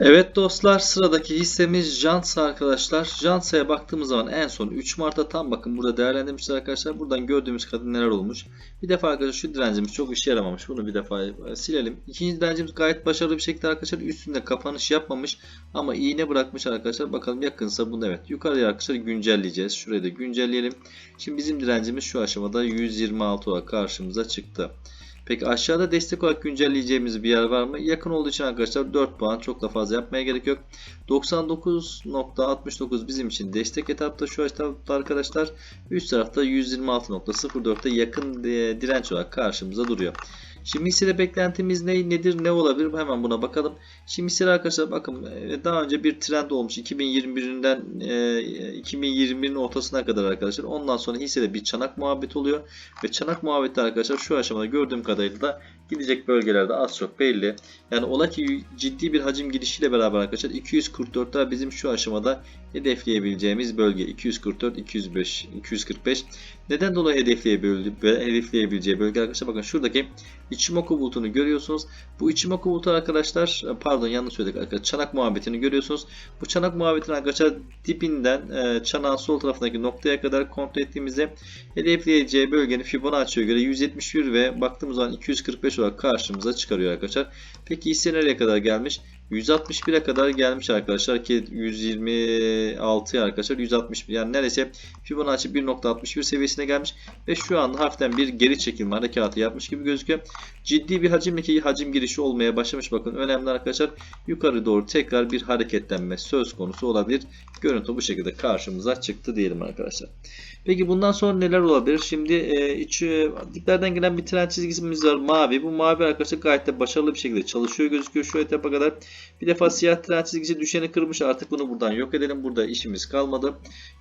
Evet dostlar sıradaki hissemiz Jansa arkadaşlar. Jansa'ya baktığımız zaman en son 3 Mart'ta tam bakın burada değerlendirmişler arkadaşlar. Buradan gördüğümüz kadar neler olmuş. Bir defa arkadaşlar şu direncimiz çok işe yaramamış. Bunu bir defa e, silelim. İkinci direncimiz gayet başarılı bir şekilde arkadaşlar üstünde kapanış yapmamış. Ama iğne bırakmış arkadaşlar. Bakalım yakınsa bunu evet. Yukarıya arkadaşlar güncelleyeceğiz. Şurayı da güncelleyelim. Şimdi bizim direncimiz şu aşamada 126 olarak karşımıza çıktı. Peki aşağıda destek olarak güncelleyeceğimiz bir yer var mı? Yakın olduğu için arkadaşlar 4 puan çok da fazla yapmaya gerek yok. 99.69 bizim için destek etapta şu etapta arkadaşlar. Üst tarafta 126.04'te yakın e, direnç olarak karşımıza duruyor. Şimdi hissede beklentimiz ne, nedir ne olabilir hemen buna bakalım. Şimdi hissede arkadaşlar bakın e, daha önce bir trend olmuş 2021'den e, 2021'in ortasına kadar arkadaşlar. Ondan sonra hissede bir çanak muhabbet oluyor. Ve çanak muhabbeti arkadaşlar şu aşamada gördüğüm kadarıyla da gidecek bölgelerde az çok belli. Yani ola ki ciddi bir hacim girişiyle beraber arkadaşlar 244'ler bizim şu aşamada hedefleyebileceğimiz bölge 244 205 245 neden dolayı hedefleyebil hedefleyebileceği bölge arkadaşlar bakın şuradaki Ichimoku bulutunu görüyorsunuz. Bu Ichimoku bulutu arkadaşlar pardon yanlış söyledik arkadaşlar çanak muhabbetini görüyorsunuz. Bu çanak muhabbetini arkadaşlar dibinden e, çanağın sol tarafındaki noktaya kadar kontrol ettiğimizde hedefleyeceği bölgenin Fibonacci'ye göre 171 ve baktığımız zaman 245 olarak karşımıza çıkarıyor arkadaşlar. Peki hisse nereye kadar gelmiş? 161'e kadar gelmiş arkadaşlar ki 126 arkadaşlar 161 yani neredeyse Fibonacci 1.61 seviyesine gelmiş ve şu anda hafiften bir geri çekilme harekatı yapmış gibi gözüküyor. Ciddi bir hacimdeki hacim girişi olmaya başlamış bakın önemli arkadaşlar yukarı doğru tekrar bir hareketlenme söz konusu olabilir. Görüntü bu şekilde karşımıza çıktı diyelim arkadaşlar. Peki bundan sonra neler olabilir? Şimdi e, iç, e, diplerden gelen bir tren çizgisimiz var mavi. Bu mavi arkadaşlar gayet de başarılı bir şekilde çalışıyor gözüküyor şu etapa kadar. Bir defa siyah tren çizgisi düşeni kırmış artık bunu buradan yok edelim. Burada işimiz kalmadı.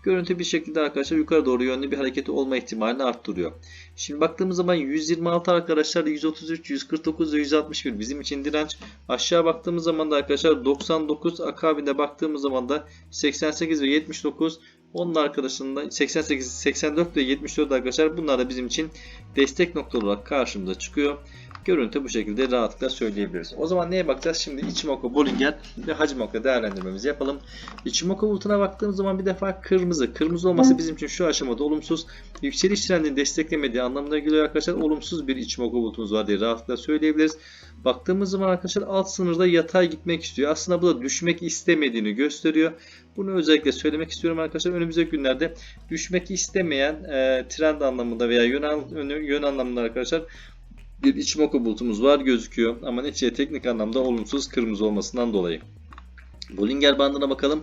Görüntü bir şekilde arkadaşlar yukarı doğru yönlü bir hareketi olma ihtimalini arttırıyor. Şimdi baktığımız zaman 126 arkadaşlar 133, 149 ve 161 bizim için direnç. Aşağı baktığımız zaman da arkadaşlar 99 akabinde baktığımız zaman da 88 ve 79 onun arkadaşında 88, 84 ve 74 arkadaşlar bunlar da bizim için destek noktaları olarak karşımıza çıkıyor. Görüntü bu şekilde rahatlıkla söyleyebiliriz. O zaman neye bakacağız? Şimdi Ichimoku, Bollinger ve Hachimoku değerlendirmemizi yapalım. Ichimoku bulutuna baktığımız zaman bir defa kırmızı. Kırmızı olması bizim için şu aşamada olumsuz. Yükseliş trendini desteklemediği anlamına geliyor arkadaşlar. Olumsuz bir Ichimoku bulutumuz var diye rahatlıkla söyleyebiliriz. Baktığımız zaman arkadaşlar alt sınırda yatay gitmek istiyor. Aslında bu da düşmek istemediğini gösteriyor. Bunu özellikle söylemek istiyorum arkadaşlar. Önümüzdeki günlerde düşmek istemeyen e, trend anlamında veya yön, yön anlamında arkadaşlar bir Ichimoku bulutumuz var gözüküyor. Ama neticede teknik anlamda olumsuz kırmızı olmasından dolayı. Bollinger bandına bakalım.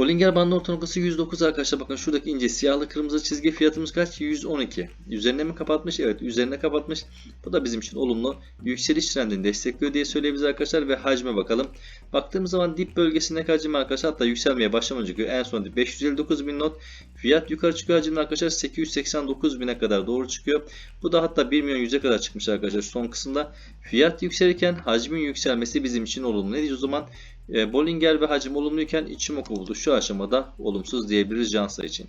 Bollinger bandı orta noktası 109 arkadaşlar. Bakın şuradaki ince siyahlı kırmızı çizgi fiyatımız kaç? 112. Üzerine mi kapatmış? Evet üzerine kapatmış. Bu da bizim için olumlu. Yükseliş trendini destekliyor diye söyleyebiliriz arkadaşlar. Ve hacme bakalım. Baktığımız zaman dip bölgesindeki hacim arkadaşlar hatta yükselmeye başlamış çıkıyor. En son dip 559 bin not. Fiyat yukarı çıkıyor hacimde arkadaşlar 889 bine kadar doğru çıkıyor. Bu da hatta 1 milyon 100'e kadar çıkmış arkadaşlar son kısımda. Fiyat yükselirken hacmin yükselmesi bizim için olumlu. Ne diyeceğiz o zaman? E, Bollinger ve hacim olumluyken Ichimoku buldu şu aşamada olumsuz diyebiliriz Jansa için.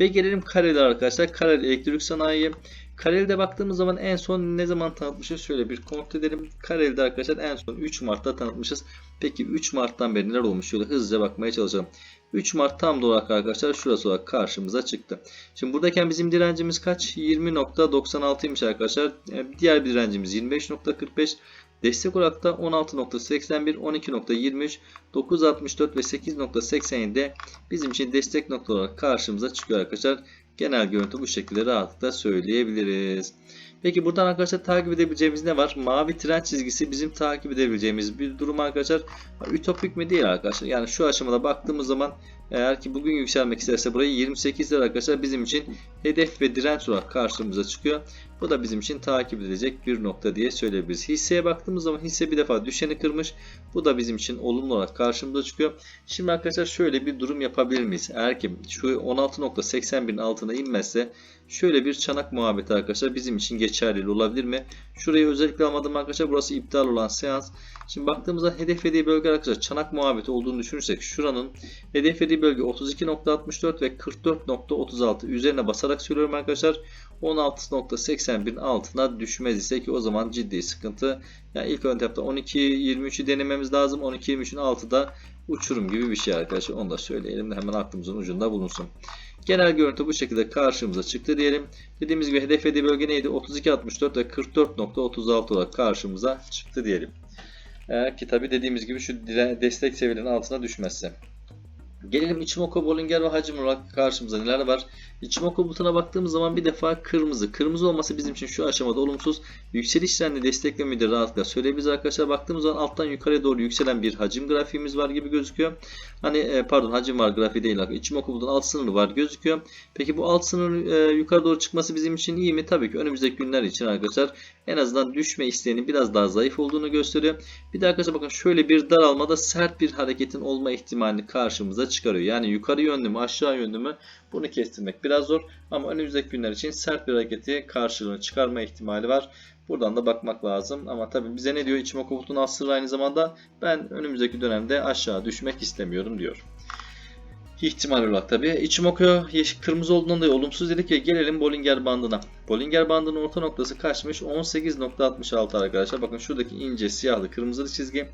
Ve gelelim Kareli arkadaşlar. Kareli elektrik sanayi. Kareli'de baktığımız zaman en son ne zaman tanıtmışız? Şöyle bir kontrol edelim. Kareli'de arkadaşlar en son 3 Mart'ta tanıtmışız. Peki 3 Mart'tan beri neler olmuş? Şöyle hızlıca bakmaya çalışalım. 3 Mart tam olarak arkadaşlar şurası olarak karşımıza çıktı. Şimdi buradayken bizim direncimiz kaç? 20.96'ymış arkadaşlar. Diğer bir direncimiz 25.45. Destek olarak da 16.81, 12.23, 9.64 ve 8.87'de bizim için destek nokta olarak karşımıza çıkıyor arkadaşlar. Genel görüntü bu şekilde rahatlıkla söyleyebiliriz. Peki buradan arkadaşlar takip edebileceğimiz ne var? Mavi tren çizgisi bizim takip edebileceğimiz bir durum arkadaşlar. Ütopik mi değil arkadaşlar. Yani şu aşamada baktığımız zaman eğer ki bugün yükselmek isterse burayı 28 lira arkadaşlar bizim için hedef ve direnç olarak karşımıza çıkıyor. Bu da bizim için takip edilecek bir nokta diye söyleyebiliriz. Hisseye baktığımız zaman hisse bir defa düşeni kırmış. Bu da bizim için olumlu olarak karşımıza çıkıyor. Şimdi arkadaşlar şöyle bir durum yapabilir miyiz? Eğer ki şu 16.81'in altına inmezse şöyle bir çanak muhabbeti arkadaşlar bizim için geçerli olabilir mi? Şurayı özellikle almadım arkadaşlar. Burası iptal olan seans. Şimdi baktığımızda hedeflediği bölge arkadaşlar çanak muhabbeti olduğunu düşünürsek şuranın hedeflediği bölge 32.64 ve 44.36 üzerine basarak söylüyorum arkadaşlar. 16.81'in altına düşmez ise ki o zaman ciddi sıkıntı. Yani ilk ön etapta 12.23'ü denememiz lazım. 12.23'ün altı da uçurum gibi bir şey arkadaşlar. Onu da söyleyelim de hemen aklımızın ucunda bulunsun. Genel görüntü bu şekilde karşımıza çıktı diyelim. Dediğimiz gibi hedeflediği bölge neydi? 32.64 ve 44.36 olarak karşımıza çıktı diyelim. Eğer ki tabi dediğimiz gibi şu destek seviyelerinin altına düşmezse. Gelelim Ichimoku, Bollinger ve hacim olarak karşımıza neler var? Ichimoku butona baktığımız zaman bir defa kırmızı. Kırmızı olması bizim için şu aşamada olumsuz. Yükseliş trendini desteklemeyi de rahatlıkla söyleyebiliriz arkadaşlar. Baktığımız zaman alttan yukarıya doğru yükselen bir hacim grafiğimiz var gibi gözüküyor. Hani e, pardon hacim var grafiği değil. Ichimoku butun alt sınırı var gözüküyor. Peki bu alt sınır e, yukarı doğru çıkması bizim için iyi mi? Tabii ki önümüzdeki günler için arkadaşlar en azından düşme isteğinin biraz daha zayıf olduğunu gösteriyor. Bir de arkadaşlar bakın şöyle bir daralmada sert bir hareketin olma ihtimalini karşımıza çıkarıyor. Yani yukarı yönlü mü aşağı yönlü mü bunu kestirmek biraz zor. Ama önümüzdeki günler için sert bir hareketi karşılığını çıkarma ihtimali var. Buradan da bakmak lazım. Ama tabii bize ne diyor? İçimoku butun asırı aynı zamanda ben önümüzdeki dönemde aşağı düşmek istemiyorum diyor. İhtimal olarak tabii. İçimoku yeşil kırmızı olduğundan dolayı olumsuz dedik ve gelelim Bollinger bandına. Bollinger bandının orta noktası kaçmış? 18.66 arkadaşlar. Bakın şuradaki ince siyahlı kırmızılı çizgi.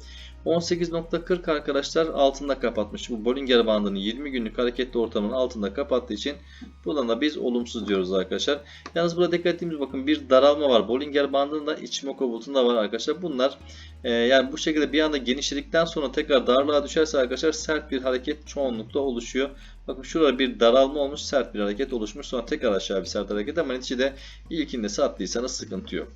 18.40 arkadaşlar altında kapatmış. Bu Bollinger bandını 20 günlük hareketli ortamın altında kapattığı için buradan da biz olumsuz diyoruz arkadaşlar. Yalnız burada dikkat ettiğimiz bakın bir daralma var. Bollinger bandında Ichimoku butunda var arkadaşlar. Bunlar e, yani bu şekilde bir anda genişledikten sonra tekrar darlığa düşerse arkadaşlar sert bir hareket çoğunlukla oluşuyor. Bakın şurada bir daralma olmuş, sert bir hareket oluşmuş. Sonra tekrar aşağı bir sert hareket ama neticede ilkinde sattıysanız sıkıntı yok.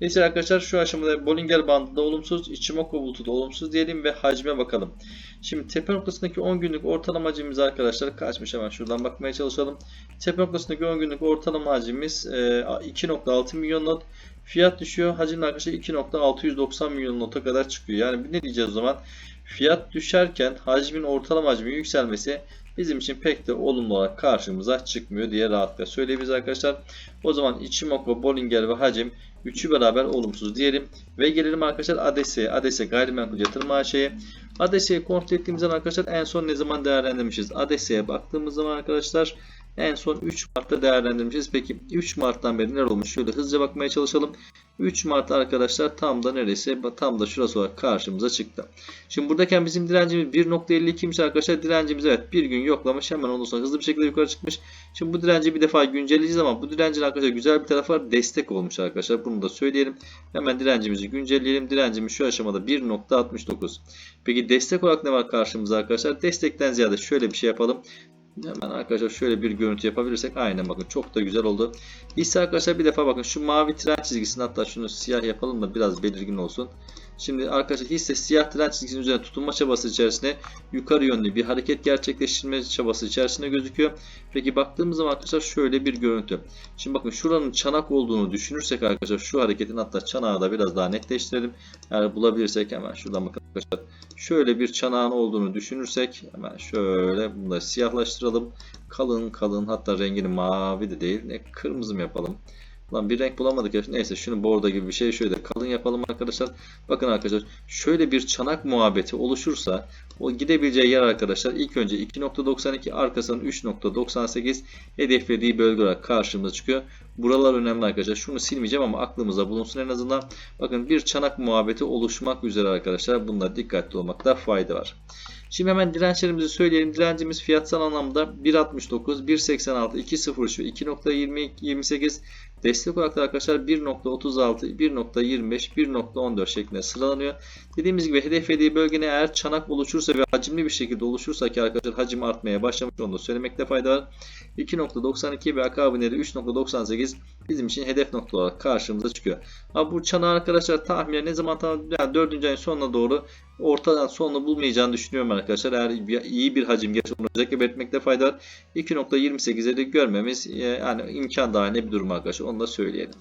Neyse arkadaşlar şu aşamada Bollinger bandı da olumsuz, Ichimoku bulutu da olumsuz diyelim ve hacme bakalım. Şimdi tepe noktasındaki 10 günlük ortalama hacmimiz arkadaşlar kaçmış hemen şuradan bakmaya çalışalım. Tepe noktasındaki 10 günlük ortalama hacmimiz e, 2.6 milyon not. Fiyat düşüyor. Hacim arkadaşlar 2.690 milyon nota kadar çıkıyor. Yani ne diyeceğiz o zaman? Fiyat düşerken hacmin ortalama hacmin yükselmesi bizim için pek de olumlu olarak karşımıza çıkmıyor diye rahatlıkla söyleyebiliriz arkadaşlar. O zaman Ichimoku, Bollinger ve hacim üçü beraber olumsuz diyelim. Ve gelelim arkadaşlar ADS'ye. ADS gayrimenkul yatırım AŞ'ye. ADS'yi kontrol ettiğimizden arkadaşlar en son ne zaman değerlendirmişiz? ADS'ye baktığımız zaman arkadaşlar en son 3 Mart'ta değerlendirmişiz. Peki 3 Mart'tan beri neler olmuş? Şöyle hızlıca bakmaya çalışalım. 3 Mart arkadaşlar tam da neresi? Tam da şurası olarak karşımıza çıktı. Şimdi buradayken bizim direncimiz 1.52'ymiş arkadaşlar. Direncimiz evet bir gün yoklamış. Hemen ondan sonra hızlı bir şekilde yukarı çıkmış. Şimdi bu direnci bir defa güncelleyeceğiz ama bu direncin arkadaşlar güzel bir tarafı var. Destek olmuş arkadaşlar. Bunu da söyleyelim. Hemen direncimizi güncelleyelim. Direncimiz şu aşamada 1.69. Peki destek olarak ne var karşımıza arkadaşlar? Destekten ziyade şöyle bir şey yapalım. Hemen arkadaşlar şöyle bir görüntü yapabilirsek aynen bakın çok da güzel oldu. Hisse arkadaşlar bir defa bakın şu mavi tren çizgisini hatta şunu siyah yapalım da biraz belirgin olsun. Şimdi arkadaşlar hisse siyah tren çizgisinin üzerine tutunma çabası içerisinde yukarı yönlü bir hareket gerçekleştirme çabası içerisinde gözüküyor. Peki baktığımız zaman arkadaşlar şöyle bir görüntü. Şimdi bakın şuranın çanak olduğunu düşünürsek arkadaşlar şu hareketin hatta çanağı da biraz daha netleştirelim. Eğer bulabilirsek hemen şuradan bakın arkadaşlar. Şöyle bir çanağın olduğunu düşünürsek hemen şöyle bunu da siyahlaştıralım. Kalın kalın hatta rengini mavi de değil ne kırmızı mı yapalım. Lan bir renk bulamadık ya. Neyse şunu bordo gibi bir şey şöyle kalın yapalım arkadaşlar. Bakın arkadaşlar şöyle bir çanak muhabbeti oluşursa o gidebileceği yer arkadaşlar ilk önce 2.92 arkasından 3.98 hedeflediği bölge olarak karşımıza çıkıyor. Buralar önemli arkadaşlar. Şunu silmeyeceğim ama aklımıza bulunsun en azından. Bakın bir çanak muhabbeti oluşmak üzere arkadaşlar. Bunda dikkatli olmakta fayda var. Şimdi hemen dirençlerimizi söyleyelim. Direncimiz fiyatsal anlamda 1.69, 1.86, 2.03 ve 2.28 destek olarak da arkadaşlar 1.36, 1.25, 1.14 şeklinde sıralanıyor. Dediğimiz gibi hedeflediği bölgene eğer çanak oluşursa ve hacimli bir şekilde oluşursa ki arkadaşlar hacim artmaya başlamış onu da söylemekte fayda var. 2.92 ve akabinde de 3.98 bizim için hedef nokta olarak karşımıza çıkıyor. Ama bu çanağı arkadaşlar tahminen ne zaman tam yani 4. ayın sonuna doğru ortadan sonunu bulmayacağını düşünüyorum arkadaşlar. Eğer iyi bir hacim özellikle belirtmekte fayda var. 2.28'leri görmemiz yani imkan dahilinde bir durum arkadaşlar. Onu da söyleyelim.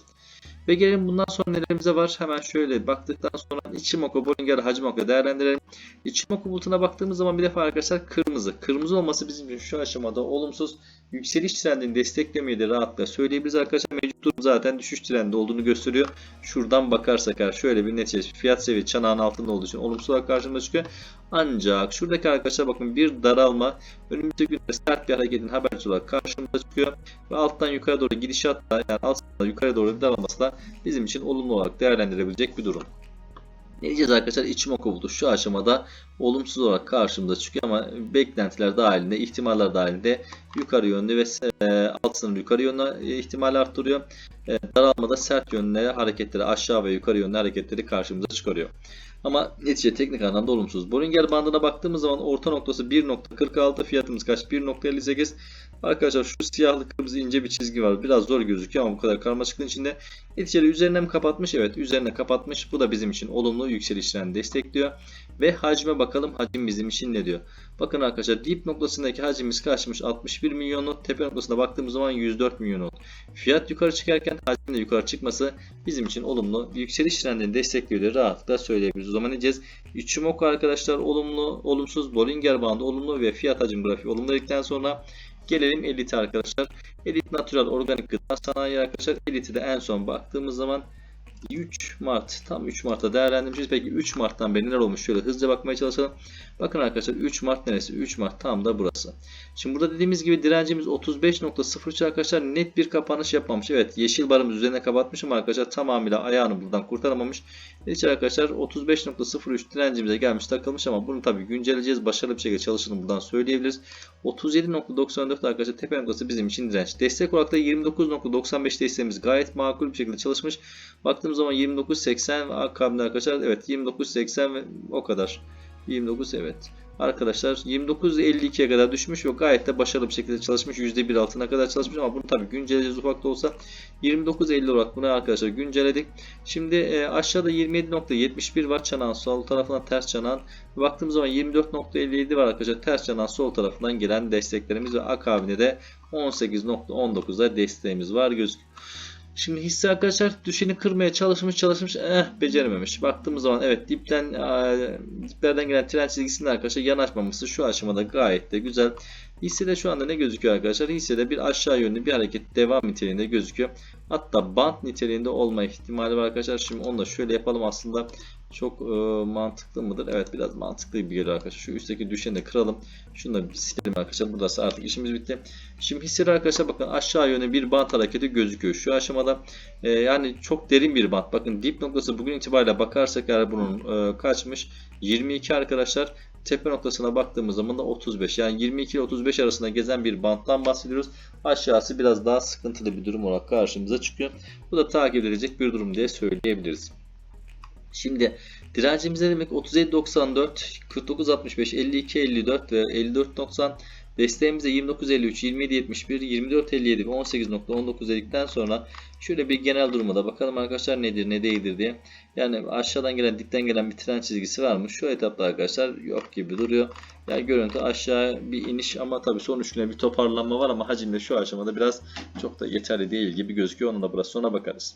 Ve gelelim bundan sonra nelerimize var. Hemen şöyle baktıktan sonra Ichimoku, Bollinger, Hacimoku değerlendirelim. Ichimoku bulutuna baktığımız zaman bir defa arkadaşlar kırmızı. Kırmızı olması bizim için şu aşamada olumsuz. Yükseliş trendini desteklemeyi de rahatlıkla söyleyebiliriz arkadaşlar. Mevcut durum zaten düşüş trendi olduğunu gösteriyor. Şuradan bakarsak şöyle bir netice fiyat seviye çanağın altında olduğu için olumsuz olarak karşımıza çıkıyor. Ancak şuradaki arkadaşlar bakın bir daralma önümüzdeki günde sert bir hareketin haberci olarak karşımıza çıkıyor. Ve alttan yukarı doğru gidişatla yani alttan yukarı doğru bir daralması da bizim için olumlu olarak değerlendirebilecek bir durum. Ne diyeceğiz arkadaşlar? İçimoku buldu. Şu aşamada olumsuz olarak karşımıza çıkıyor ama beklentiler dahilinde, ihtimaller dahilinde yukarı yönlü ve e, alt sınır yukarı yönlü e, ihtimali arttırıyor. E, daralmada sert yönlü hareketleri, aşağı ve yukarı yönlü hareketleri karşımıza çıkarıyor. Ama netice teknik anlamda olumsuz. Bollinger bandına baktığımız zaman orta noktası 1.46 fiyatımız kaç? 1.58 Arkadaşlar şu siyahlı kırmızı ince bir çizgi var. Biraz zor gözüküyor ama bu kadar karmaşıklığın içinde. Neticede üzerine mi kapatmış? Evet üzerine kapatmış. Bu da bizim için olumlu yükselişlerini destekliyor. Ve hacme bakalım. Hacim bizim için ne diyor? Bakın arkadaşlar dip noktasındaki hacimimiz kaçmış? 61 milyonluk. Tepe noktasına baktığımız zaman 104 milyon oldu. Fiyat yukarı çıkarken hacmin de yukarı çıkması bizim için olumlu. Yükseliş trendini destekliyor diye rahatlıkla söyleyebiliriz. O zaman ne diyeceğiz? Ichimoku arkadaşlar olumlu, olumsuz, Bollinger bandı olumlu ve fiyat hacim grafiği olumlu dedikten sonra Gelelim Elite arkadaşlar. Elite Natural Organik Gıda Sanayi arkadaşlar. Elite'de en son baktığımız zaman 3 Mart tam 3 Mart'ta değerlendirmişiz. Peki 3 Mart'tan beri neler olmuş? Şöyle hızlıca bakmaya çalışalım. Bakın arkadaşlar 3 Mart neresi? 3 Mart tam da burası. Şimdi burada dediğimiz gibi direncimiz 35.03 arkadaşlar net bir kapanış yapmamış. Evet yeşil barımız üzerine kapatmış ama arkadaşlar tamamıyla ayağını buradan kurtaramamış. Neyse arkadaşlar 35.03 direncimize gelmiş takılmış ama bunu tabii güncelleyeceğiz. Başarılı bir şekilde çalıştığını buradan söyleyebiliriz. 37.94 arkadaşlar tepe noktası bizim için direnç. Destek olarak da 29.95 desteğimiz gayet makul bir şekilde çalışmış. Baktığımız zaman 29.80 akabinde arkadaşlar evet 29.80 ve o kadar. 29 evet. Arkadaşlar 29.52'ye kadar düşmüş ve gayet de başarılı bir şekilde çalışmış. %1 altına kadar çalışmış ama bunu tabii güncelleyeceğiz ufak da olsa. 29.50 olarak bunu arkadaşlar güncelledik. Şimdi e, aşağıda 27.71 var çanağın sol tarafından ters çanağın. Baktığımız zaman 24.57 var arkadaşlar ters çanağın sol tarafından gelen desteklerimiz ve akabinde de 18.19'da desteğimiz var gözüküyor. Şimdi hisse arkadaşlar düşeni kırmaya çalışmış çalışmış eh becerememiş. Baktığımız zaman evet dipten e, diplerden gelen tren çizgisinin arkadaşlar yanaşmaması şu aşamada gayet de güzel. Hissede şu anda ne gözüküyor arkadaşlar? Hissede bir aşağı yönlü bir hareket devam niteliğinde gözüküyor. Hatta bant niteliğinde olma ihtimali var arkadaşlar. Şimdi onu da şöyle yapalım aslında. Çok e, mantıklı mıdır? Evet biraz mantıklı gibi geliyor arkadaşlar. Şu üstteki düşeni de kıralım. Şunu da silelim arkadaşlar. Burası artık işimiz bitti. Şimdi hissede arkadaşlar bakın aşağı yönlü bir bant hareketi gözüküyor. Şu aşamada e, yani çok derin bir bant. Bakın dip noktası bugün itibariyle bakarsak eğer bunun e, kaçmış? 22 arkadaşlar tepe noktasına baktığımız zaman da 35. Yani 22 ile 35 arasında gezen bir banttan bahsediyoruz. Aşağısı biraz daha sıkıntılı bir durum olarak karşımıza çıkıyor. Bu da takip edilecek bir durum diye söyleyebiliriz. Şimdi direncimiz ne demek? 37.94, 49.65, 52.54 ve 54.90 Desteğimize 29.53, 27.71, 24.57 ve 18.19 dedikten sonra şöyle bir genel duruma da bakalım arkadaşlar nedir ne değildir diye. Yani aşağıdan gelen dipten gelen bir tren çizgisi var mı? Şu etapta arkadaşlar yok gibi duruyor. Yani görüntü aşağı bir iniş ama tabii son 3 güne bir toparlanma var ama hacimde şu aşamada biraz çok da yeterli değil gibi gözüküyor. Ona da biraz sonra bakarız.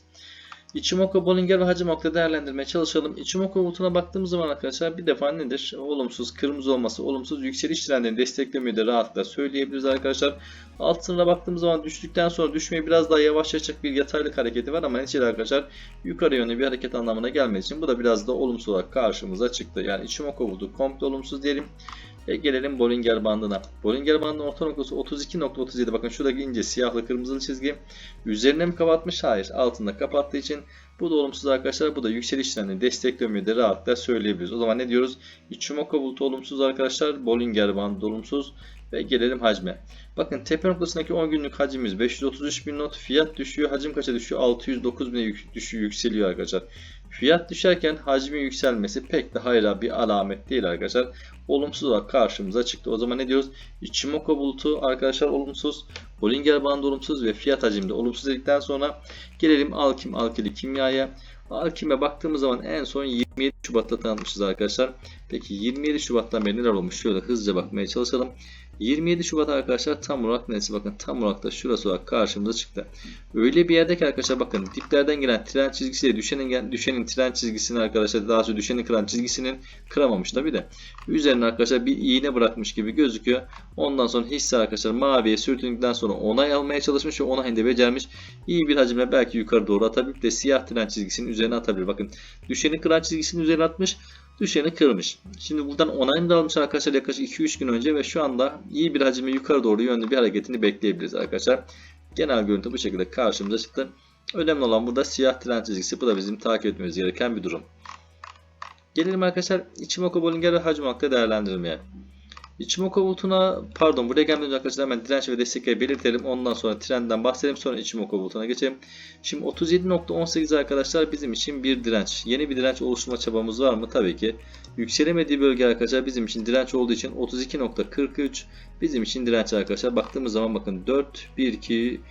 Ichimoku, Bollinger ve Hacimok'ta değerlendirmeye çalışalım. Ichimoku bulutuna baktığımız zaman arkadaşlar bir defa nedir? Olumsuz, kırmızı olması, olumsuz yükseliş trendini desteklemeyi de rahatlıkla söyleyebiliriz arkadaşlar. Alt sınıra baktığımız zaman düştükten sonra düşmeyi biraz daha yavaşlatacak bir yataylık hareketi var ama neticede arkadaşlar yukarı yönlü bir hareket anlamına gelmediği için bu da biraz da olumsuz olarak karşımıza çıktı. Yani Ichimoku bulutu komple olumsuz diyelim. Ve gelelim Bollinger bandına. Bollinger bandının orta noktası 32.37. Bakın şuradaki ince siyahlı kırmızılı çizgi. Üzerine mi kapatmış? Hayır. Altında kapattığı için bu da olumsuz arkadaşlar. Bu da yükseliş trendini desteklemeyi de rahatlıkla söyleyebiliriz. O zaman ne diyoruz? Ichimoku bulutu olumsuz arkadaşlar. Bollinger bandı olumsuz. Ve gelelim hacme. Bakın tepe noktasındaki 10 günlük hacimimiz 533 bin not. Fiyat düşüyor. Hacim kaça düşüyor? 609 bine düşüyor, yükseliyor arkadaşlar. Fiyat düşerken hacmin yükselmesi pek de hayra bir alamet değil arkadaşlar. Olumsuz olarak karşımıza çıktı. O zaman ne diyoruz? Ichimoku bulutu arkadaşlar olumsuz. Bollinger bandı olumsuz ve fiyat hacimde olumsuz dedikten sonra gelelim alkim alkili kimyaya. Alkim'e baktığımız zaman en son 27 Şubat'ta tanıtmışız arkadaşlar. Peki 27 Şubat'tan beri neler olmuş? Şöyle hızlıca bakmaya çalışalım. 27 Şubat arkadaşlar tam olarak neresi bakın tam olarak da şurası olarak karşımıza çıktı. Öyle bir yerde ki arkadaşlar bakın diplerden gelen tren çizgisiyle düşenin düşenin tren çizgisini arkadaşlar daha sonra düşenin kıran çizgisinin kıramamış tabi de. Üzerine arkadaşlar bir iğne bırakmış gibi gözüküyor. Ondan sonra hisse arkadaşlar maviye sürtündükten sonra onay almaya çalışmış ve onayını da becermiş. İyi bir hacimle belki yukarı doğru atabilip de siyah tren çizgisinin üzerine atabilir. Bakın düşeni kıran çizgisinin üzerine atmış. Düşeni kırmış. Şimdi buradan onayını da almış arkadaşlar yaklaşık 2-3 gün önce ve şu anda iyi bir hacimle yukarı doğru yönlü bir hareketini bekleyebiliriz arkadaşlar. Genel görüntü bu şekilde karşımıza çıktı. Önemli olan burada siyah tren çizgisi. Bu da bizim takip etmemiz gereken bir durum. Gelelim arkadaşlar Ichimoku Bollinger ve hakkında değerlendirmeye. Ichimoku bulutuna pardon buraya gelmeden önce arkadaşlar hemen direnç ve destekleri belirtelim. Ondan sonra trendden bahsedelim. Sonra Ichimoku bulutuna geçelim. Şimdi 37.18 arkadaşlar bizim için bir direnç. Yeni bir direnç oluşturma çabamız var mı? Tabii ki. Yükselemediği bölge arkadaşlar bizim için direnç olduğu için 32.43 bizim için direnç arkadaşlar. Baktığımız zaman bakın 4, 1, 2,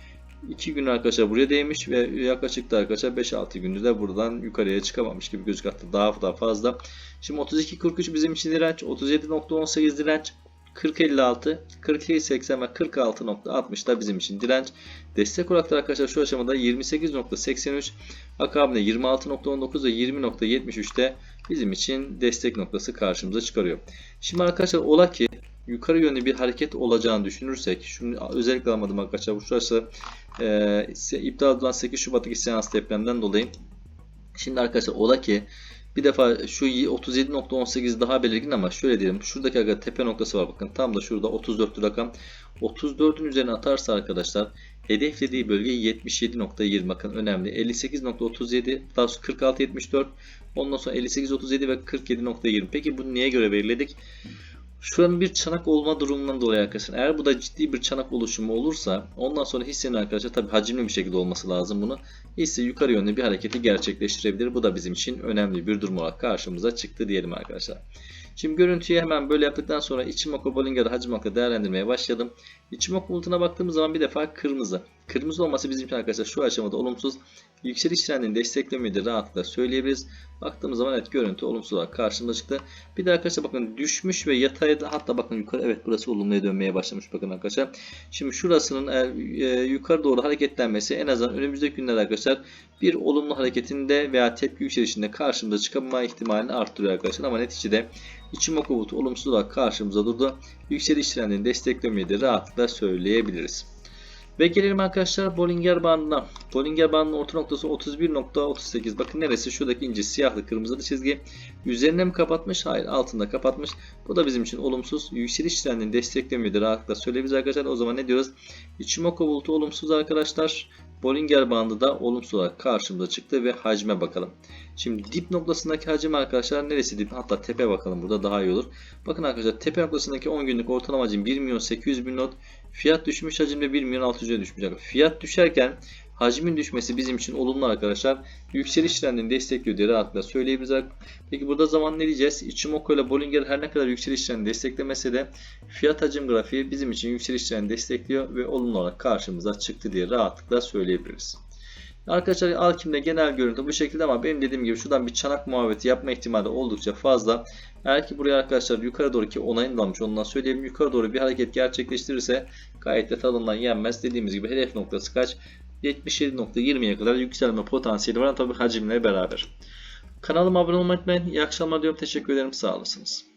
2 gün arkadaşlar buraya değmiş ve yaklaşık da arkadaşlar 5-6 gündür de buradan yukarıya çıkamamış gibi gözüküyor. Hatta daha da fazla. Şimdi 32.43 bizim için direnç. 37.18 direnç. 40.56, 42.80 ve 46.60 da bizim için direnç. Destek olarak da arkadaşlar şu aşamada 28.83, akabinde 26.19 ve 20.73 de bizim için destek noktası karşımıza çıkarıyor. Şimdi arkadaşlar ola ki yukarı yönlü bir hareket olacağını düşünürsek, şunu özellikle almadım arkadaşlar bu şurası e, iptal edilen 8 Şubat'taki seans depremden dolayı. Şimdi arkadaşlar ola ki bir defa şu 37.18 daha belirgin ama şöyle diyelim. Şuradaki aga tepe noktası var bakın. Tam da şurada 34 rakam. 34'ün üzerine atarsa arkadaşlar hedeflediği bölge 77.20 bakın önemli. 58.37 daha sonra 46.74 ondan sonra 58.37 ve 47.20. Peki bunu niye göre belirledik? Şuranın bir çanak olma durumundan dolayı arkadaşlar. Eğer bu da ciddi bir çanak oluşumu olursa ondan sonra hissenin arkadaşlar tabi hacimli bir şekilde olması lazım bunu. Hisse yukarı yönlü bir hareketi gerçekleştirebilir. Bu da bizim için önemli bir durum olarak karşımıza çıktı diyelim arkadaşlar. Şimdi görüntüyü hemen böyle yaptıktan sonra Ichimoku Bollinger'ı hacim değerlendirmeye başladım. Ichimoku bulutuna baktığımız zaman bir defa kırmızı. Kırmızı olması bizim için arkadaşlar şu aşamada olumsuz. Yükseliş trendini desteklemeyi de rahatlıkla söyleyebiliriz. Baktığımız zaman evet görüntü olumsuz olarak karşımıza çıktı. Bir de arkadaşlar bakın düşmüş ve yatayda da hatta bakın yukarı evet burası olumluya dönmeye başlamış bakın arkadaşlar. Şimdi şurasının eğer e, yukarı doğru hareketlenmesi en azından önümüzdeki günlerde arkadaşlar bir olumlu hareketinde veya tepki yükselişinde karşımıza çıkma ihtimalini arttırıyor arkadaşlar. Ama neticede Ichimoku bulutu olumsuz olarak karşımıza durdu. Yükseliş trendini desteklemeyi de rahatlıkla söyleyebiliriz. Ve gelelim arkadaşlar Bollinger bandına. Bollinger bandının orta noktası 31.38. Bakın neresi? Şuradaki ince siyahlı kırmızılı çizgi. Üzerine mi kapatmış? Hayır altında kapatmış. Bu da bizim için olumsuz. Yükseliş trendini desteklemeyi de rahatlıkla söyleyebiliriz arkadaşlar. O zaman ne diyoruz? Ichimoku bulutu olumsuz arkadaşlar. Bollinger bandı da olumsuz olarak karşımıza çıktı ve hacme bakalım. Şimdi dip noktasındaki hacim arkadaşlar neresi dip? Hatta tepe bakalım burada daha iyi olur. Bakın arkadaşlar tepe noktasındaki 10 günlük ortalama hacim 1 milyon 800 bin not. Fiyat düşmüş hacimde 1 milyon 600'e düşmüş. Fiyat düşerken hacmin düşmesi bizim için olumlu arkadaşlar. Yükseliş trendini destekliyor diye rahatlıkla söyleyebiliriz. Peki burada zaman ne diyeceğiz? Ichimoku ile Bollinger her ne kadar yükseliş trendini desteklemese de fiyat hacim grafiği bizim için yükseliş trendini destekliyor ve olumlu olarak karşımıza çıktı diye rahatlıkla söyleyebiliriz. Arkadaşlar Alkim'de genel görüntü bu şekilde ama benim dediğim gibi şuradan bir çanak muhabbeti yapma ihtimali oldukça fazla. Eğer ki buraya arkadaşlar yukarı doğru ki onayını almış ondan söyleyeyim yukarı doğru bir hareket gerçekleştirirse gayet de tadından yenmez. Dediğimiz gibi hedef noktası kaç? 77.20'ye kadar yükselme potansiyeli var tabi hacimle beraber. Kanalıma abone olmayı unutmayın. İyi akşamlar diyorum. Teşekkür ederim. Sağ olasınız.